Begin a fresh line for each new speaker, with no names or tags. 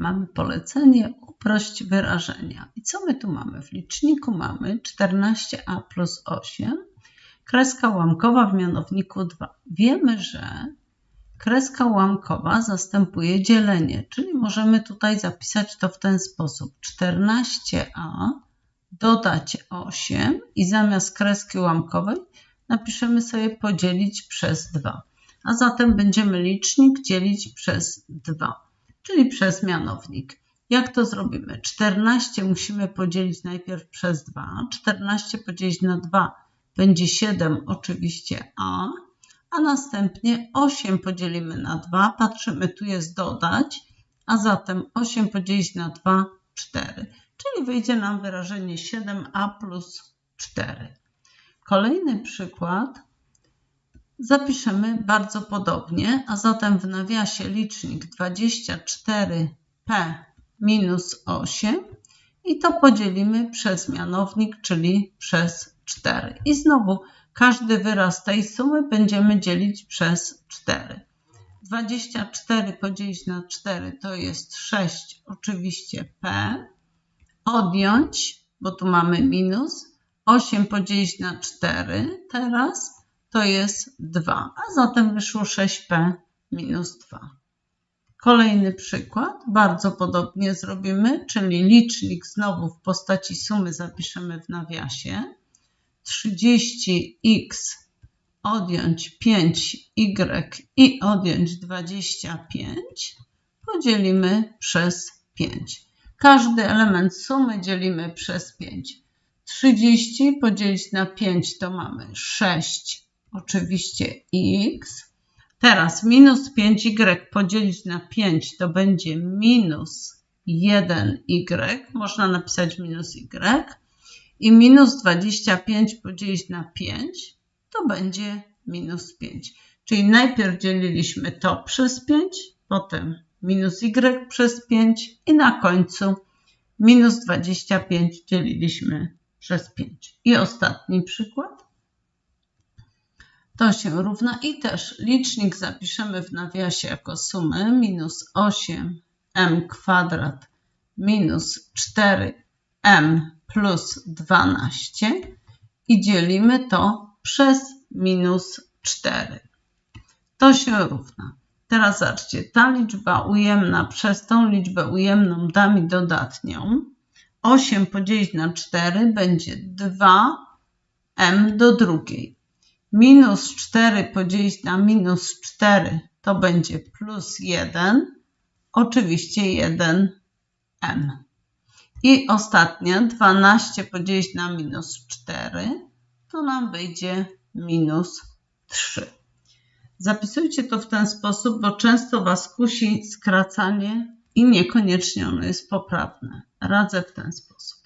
mamy polecenie uprość wyrażenia. I co my tu mamy? W liczniku mamy 14a plus 8, kreska ułamkowa w mianowniku 2. Wiemy, że kreska ułamkowa zastępuje dzielenie, czyli możemy tutaj zapisać to w ten sposób. 14a dodać 8 i zamiast kreski ułamkowej napiszemy sobie podzielić przez 2. A zatem będziemy licznik dzielić przez 2, czyli przez mianownik. Jak to zrobimy? 14 musimy podzielić najpierw przez 2. 14 podzielić na 2 będzie 7 oczywiście a, a następnie 8 podzielimy na 2. Patrzymy, tu jest dodać, a zatem 8 podzielić na 2, 4. Czyli wyjdzie nam wyrażenie 7a plus 4. Kolejny przykład zapiszemy bardzo podobnie, a zatem w nawiasie licznik 24p minus 8 i to podzielimy przez mianownik, czyli przez 4. I znowu każdy wyraz tej sumy będziemy dzielić przez 4. 24 podzielić na 4 to jest 6, oczywiście p. Odjąć, bo tu mamy minus, 8 podzielić na 4 teraz to jest 2, a zatem wyszło 6p minus 2. Kolejny przykład, bardzo podobnie zrobimy, czyli licznik znowu w postaci sumy zapiszemy w nawiasie. 30x odjąć 5y i odjąć 25 podzielimy przez 5. Każdy element sumy dzielimy przez 5. 30 podzielić na 5 to mamy 6, oczywiście x. Teraz minus 5y podzielić na 5 to będzie minus 1y. Można napisać minus y. I minus 25 podzielić na 5 to będzie minus 5. Czyli najpierw dzieliliśmy to przez 5, potem minus y przez 5 i na końcu minus 25 dzieliliśmy przez 5. I ostatni przykład. To się równa i też licznik zapiszemy w nawiasie jako sumę minus 8m kwadrat minus 4m plus 12 i dzielimy to przez minus 4. To się równa. Teraz zobaczcie, ta liczba ujemna przez tą liczbę ujemną da mi dodatnią. 8 podzielić na 4 będzie 2m do drugiej. Minus 4 podzielić na minus 4 to będzie plus 1, oczywiście 1m. I ostatnia 12 podzielić na minus 4 to nam wyjdzie minus 3. Zapisujcie to w ten sposób, bo często Was kusi skracanie i niekoniecznie ono jest poprawne. Radzę w ten sposób.